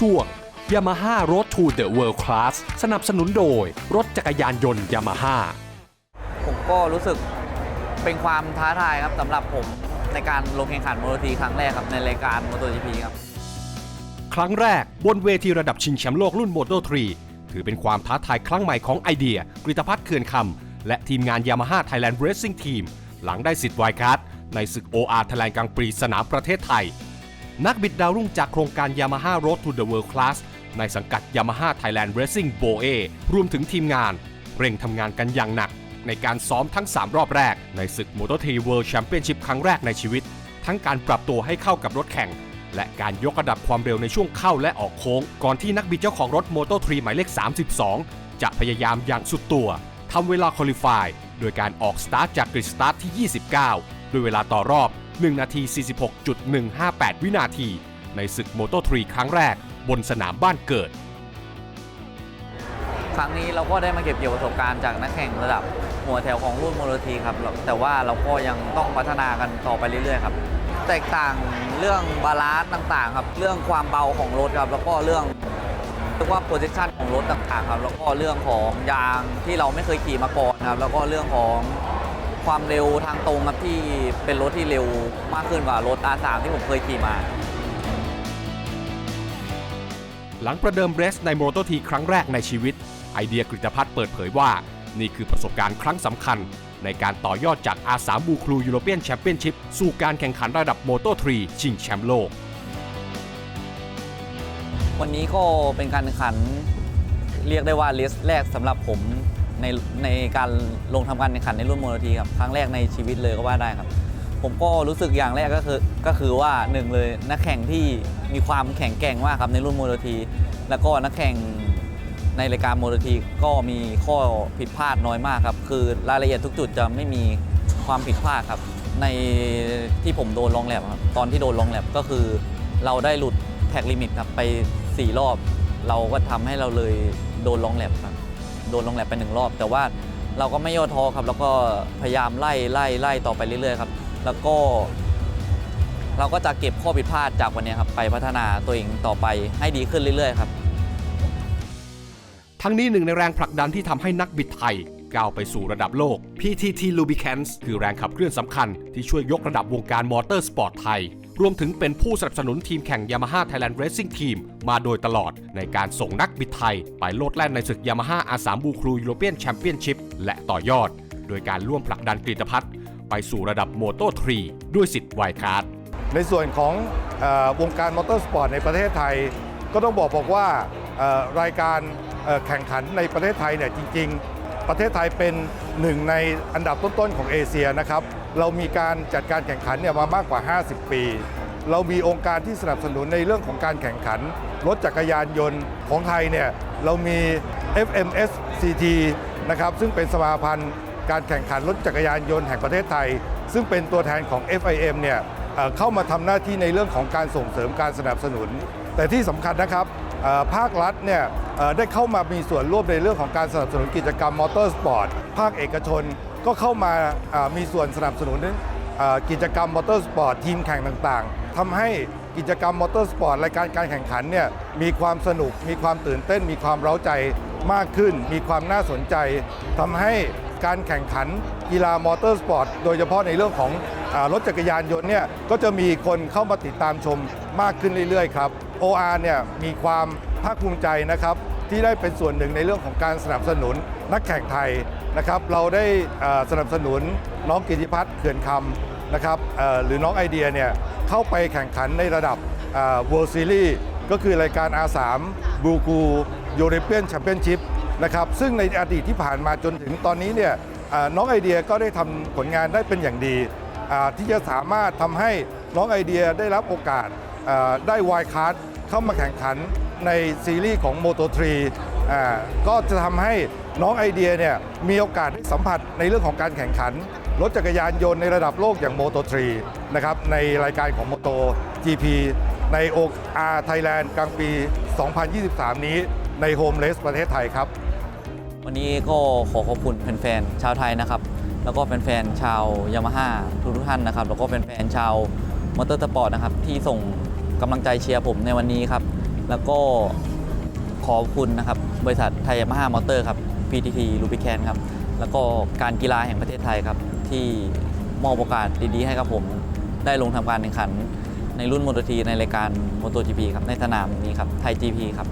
ช่วง Yamaha Road to the World Class สนับสนุนโดย รถจักรยานยนต์ Yamaha ผมก็รู้สึกเป็นความท้าทายครับสำหรับผมในการลงแข่งขันโมโตทีครั้งแรกครับในรายการโมโตจีพีครับ ครั้งแรกบนเวทีระดับชิงแชมป์โลกรุ่น Moto 3ถือเป็นความท้าทายครั้งใหม่ของไอเดียกริตพัฒน์เขื่อนคำและทีมงาน Yamaha Thailand Racing Team หลังได้สิทธิ์ไวด์คัทในศึก OR Thailand กลางปรีสนามประเทศไทย นักบิดดาวรุ่งจากโครงการ Yamaha Road to the World Class ในสังกัด Yamaha Thailand Racing BOA รวมถึงทีมงาน เร่งทำงานกันอย่างหนัก ในการซ้อมทั้ง 3 รอบแรก ในศึก Moto3 World Championship ครั้งแรกในชีวิต ทั้งการปรับตัวให้เข้ากับรถแข่ง และการยกระดับความเร็วในช่วงเข้าและออกโค้ง ก่อนที่นักบิดเจ้าของรถ Moto3 หมายเลข 32 จะพยายามอย่างสุดตัวทำเวลาคอลิฟายโดยการออกสตาร์ทจากกริดสตาร์ทที่ 29 ด้วยเวลาต่อรอบ 1 นาที 46.158 วินาที ในศึก Moto3 ครั้งแรกบนสนามบ้านเกิด ครั้งนี้เราก็ได้มาเก็บเกี่ยวประสบการณ์จากนักแข่งระดับหัวแถวของรุ่นโมโตทีครับแล้วแต่ว่าเราก็ยังต้องพัฒนากันต่อไปเรื่อยๆครับแตกต่างเรื่องบาลานซ์ต่างๆครับเรื่องความเบาของรถครับแล้วก็เรื่องเรียกว่าโพซิชันของรถต่างๆครับแล้วก็เรื่องของยางที่เราไม่เคยขี่มาก่อนครับแล้วก็เรื่องของ ความเร็วทางตรงครับที่เป็นรถที่เร็วมากขึ้นกว่ารถ R3 ที่ผมเคยขี่มา หลังประเดิมเรสในโมโตทีครั้งแรกในชีวิต ไอเดียกฤตพัฒน์เปิดเผยว่า นี่คือประสบการณ์ครั้งสำคัญ ในการต่อยอดจาก R3 บูครูยูโรเปียนแชมเปี้ยนชิพสู่การแข่งขันระดับโมโต3ชิงแชมป์โลก วันนี้ก็เป็นการแข่งขันเรียกได้ว่าเลสแรกสำหรับผม ในในการลงทำการแข่งขันในรุ่นโมโนทีครับครั้งแรกในชีวิตเลยก็ว่าได้ครับ ผมก็รู้สึกอย่างแรกก็คือก็คือว่าหนึ่งเลยนักแข่งที่มีความแข็งแกร่งมากครับในรุ่นโมโนที แล้วก็นักแข่งในรายการโมโนทีก็มีข้อผิดพลาดน้อยมากครับ คือรายละเอียดทุกจุดจะไม่มีความผิดพลาดครับ ในที่ผมโดนลองแลบครับตอนที่โดนลองแลบก็คือเราได้หลุดแท็กลิมิตครับไป 4 รอบ เราก็ทำให้เราเลยโดนลองแลบครับ โดนลงแลบไปหนึ่งรอบ แต่ว่าเราก็ไม่ย่อท้อครับ แล้วก็พยายามไล่ไล่ไล่ต่อไปเรื่อยๆครับ แล้วก็ เราก็จะเก็บข้อผิดพลาดจากวันนี้ครับ ไปพัฒนาตัวเองต่อไปให้ดีขึ้นเรื่อยๆครับ ทั้งนี้หนึ่งในแรงผลักดันที่ทำให้นักบิดไทยก้าวไปสู่ระดับโลก PTT Lubricants คือแรงขับเคลื่อนสำคัญที่ช่วยยกระดับวงการมอเตอร์สปอร์ตไทย รวมถึงเป็นผู้สนับสนุนทีมแข่ง Yamaha Thailand Racing Team มาโดยตลอดในการส่งนักบิดไทย ไปโลดแล่นในศึก Yamaha R3 บูครูยูโรเปียนแชมเปี้ยนชิพและต่อยอด โดยการร่วมผลักดันกรีตพัฒน์ไปสู่ระดับโมโต3ด้วยสิทธิ์ไวคาร์ดในส่วนของอวงการมอเตอร์สปอร์ตในประเทศไทย ก็ต้องบอกบอกว่ารายการแข่งขันในประเทศไทยเนี่ยจริง ๆ ประเทศไทยเป็นหนึ่งในอันดับต้นๆของเอเชียนะครับ เรามีการจัดการแข่งขันเนี่ยมามากกว่า 50 ปี เรามีองค์การที่สนับสนุนในเรื่องของการแข่งขัน รถจักรยานยนต์ของไทยเนี่ยเรามี FMSCT นะครับซึ่งเป็นสมาพันธ์การแข่งขันรถจักรยานยนต์แห่งประเทศไทย ซึ่งเป็นตัวแทนของ FIM เนี่ยเอ่อเข้ามาทำหน้าที่ในเรื่องของการส่งเสริมการสนับสนุน แต่ที่สำคัญนะครับภาครัฐเนี่ยได้เข้ามามีส่วนร่วมในเรื่องของการสนับสนุนกิจกรรมมอเตอร์สปอร์ตภาคเอกชนก็เข้ามามีส่วนสนับสนุนกิจกรรมมอเตอร์สปอร์ตทีมแข่งต่างๆทำให้กิจกรรมมอเตอร์สปอร์ตรายการการแข่งขันเนี่ยมีความสนุก มีความตื่นเต้น มีความเร้าใจมากขึ้น มีความน่าสนใจทำให้การแข่งขันกีฬามอเตอร์สปอร์ตโดยเฉพาะในเรื่องของ รถจักรยานยนต์เนี่ยก็จะมีคนเข้ามาติดตามชมมากขึ้นเรื่อยๆครับ OR เนี่ยมีความภาคภูมิใจนะครับที่ได้เป็นส่วนหนึ่งในเรื่องของการสนับสนุนนักแข่งไทยนะครับเราได้สนับสนุนน้องกิติพัฒน์เขื่อนคำนะครับหรือน้องไอเดียเนี่ยเข้าไปแข่งขันในระดับเอ่อ World Series ก็คือรายการ R3 b l u g u European Championship นะครับซึ่งในอดีตที่ผ่านมาจนถึงตอนนี้เนี่ยน้องไอเดียก็ได้ทำผลงานได้เป็นอย่างดี ที่จะสามารถทำให้น้องไอเดียได้รับโอกาสได้วายคาร์ดเข้ามาแข่งขันในซีรีส์ของ Moto 3ก็จะทำให้น้องไอเดียเนี่ยมีโอกาสได้สัมผัสในเรื่องของการแข่งขันรถจักรยานยนต์ในระดับโลกอย่าง Moto 3นะครับในรายการของ Moto GP ใน OR Thailand กลางปี 2023 นี้ในโฮมเลสประเทศไทยครับ วันนี้ก็ขอขอบคุณแฟนๆชาวไทยนะครับ แล้วก็แฟนๆชาวยามาฮ่าทุกท่านนะครับ แล้วก็แฟนๆชาวมอเตอร์สปอร์ตนะครับ ที่ส่งกำลังใจเชียร์ผมในวันนี้ครับ แล้วก็ขอบคุณนะครับ บริษัทไทยยามาฮ่ามอเตอร์ครับ PTT ลูบิแคนครับ แล้วก็การกีฬาแห่งประเทศไทยครับ ที่มอบโอกาสดีๆ ให้กับผม ได้ลงทำการแข่งขัน ในรุ่นมอเตอร์ทีในรายการ MotoGP ครับในสนามนี้ครับไทย GP ครับ